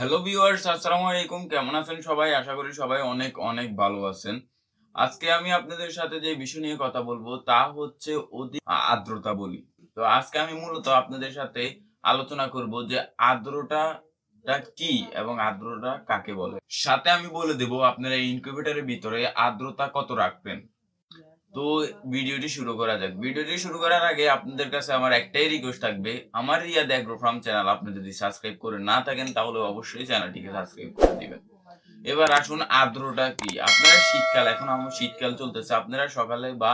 Hello viewers আসসালামু আলাইকুম। কেমন আছেন সবাই? আশা করি সবাই অনেক অনেক ভালো আছেন। আজকে আমি আপনাদের সাথে যে বিষয় নিয়ে কথা বলব, তা হচ্ছে অধিক আর্দ্রতা বলি। তো আজকে আমি মূলত আপনাদের সাথে আলোচনা করব যে আর্দ্রতাটা কি এবং আর্দ্রতা কাকে বলে। সাথে আমি বলে দেব, আপনারা ইনকিউবেটরের ভিতরে আর্দ্রতা কত রাখবেন? তো ভিডিওটি শুরু করা যাক। ভিডিওটি শুরু করার আগে আপনাদের কাছে আমার একটাই রিকোয়েস্ট থাকবে, আমার রিয়া অ্যাগ্রো ফার্ম চ্যানেল আপনি যদি সাবস্ক্রাইব করে না থাকেন, তাহলে অবশ্যই চ্যানেলটিকে সাবস্ক্রাইব করে দিবেন। এবার আসুন আর্দ্রতা কি? আপনারা শীতকাল, এখন আমার শীতকাল চলতেছে, আপনারা সকালে বা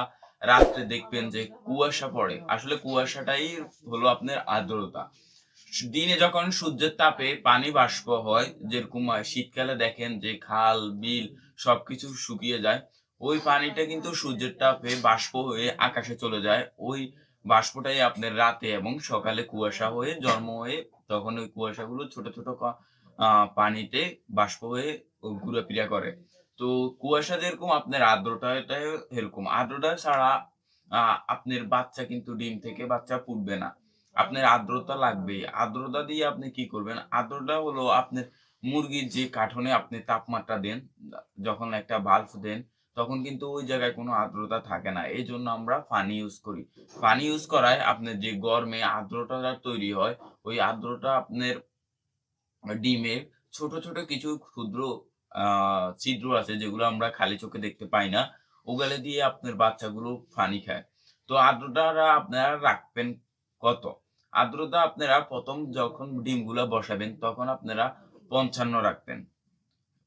রাত্রে দেখবেন যে কুয়াশা পড়ে। আসলে কুয়াশাটাই হলো আপনার আর্দ্রতা। দিনে যখন সূর্যের তাপে পানি বাষ্প হয়, যেরকম শীতকালে দেখেন যে খাল, বিল সবকিছু শুকিয়ে যায় ওই পানিটা কিন্তু সূর্যের তাপে বাষ্প হয়ে আকাশে চলে যায়। ওই বাষ্পটাই আপনার রাতে এবং সকালে কুয়াশা হয়ে জন্ম হয়ে তখন ওই কুয়াশাগুলো ছোট ছোট পানিতে বাষ্প হয়ে ঘুরাফিরা করে। তো কুয়াশা যেরকম আপনার আর্দ্রতাটা এরকম। আর্দ্রতা ছাড়া আপনার বাচ্চা কিন্তু ডিম থেকে বাচ্চা ফুটবে না। আপনার আর্দ্রতা লাগবে। আর্দ্রতা দিয়ে আপনি কি করবেন? আর্দ্রতা হলো আপনার মুরগির যে কাঠনে আপনি তাপমাত্রা দেন, যখন একটা বাল্ব দেন তখন কিন্তু ওই জায়গায় কোনো আর্দ্রতা থাকে না। এই জন্য আমরা পানি ইউজ করি। পানি ইউজ করায় আপনার যে গরমে আর্দ্রতাটা তৈরি হয়, ওই আর্দ্রতা আপনার ডিমের ছোট ছোট কিছু ক্ষুদ্র ছিদ্র আছে যেগুলো আমরা খালি চোখে দেখতে পাই না। ওগুলো দিয়ে আপনার বাচ্চাগুলো পানি খায়। তো আর্দ্রতাটা আপনারা রাখবেন কত? আর্দ্রতা আপনারা প্রথম যখন ডিমগুলো বসাবেন তখন আপনারা পঞ্চান্ন রাখবেন।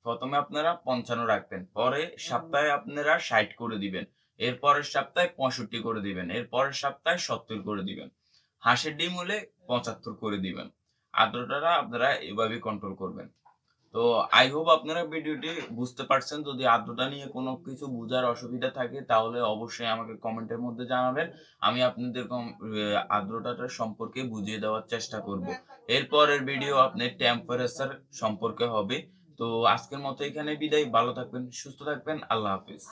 প্রথমে আপনারা পঞ্চান্ন রাখবেন পরে সপ্তাহে আপনারা ষাট করে দিবেন এর পরের সপ্তাহে পঁয়ষট্টি করে দিবেন এর পরের সপ্তাহে সত্তর করে দিবেন হাঁসের ডিম হলে পঁচাত্তর করে দিবেন আর্দ্রতাটা আপনারা এভাবে কন্ট্রোল করবেন। তো আই হোপ আপনারা ভিডিওটি বুঝতে পারছেন যদি আর্দ্রতা নিয়ে কোনো কিছু বোঝার অসুবিধা থাকে তাহলে অবশ্যই আমাকে কমেন্টের মধ্যে জানাবেন আমি আপনাদের আর্দ্রতাটা সম্পর্কে বুঝিয়ে দেওয়ার চেষ্টা করব। এরপরের ভিডিও আপনার টেম্পারেচার সম্পর্কে হবে তো আজকের মতো এখানে বিদায়। ভালো থাকবেন সুস্থ থাকবেন। আল্লাহ হাফিজ।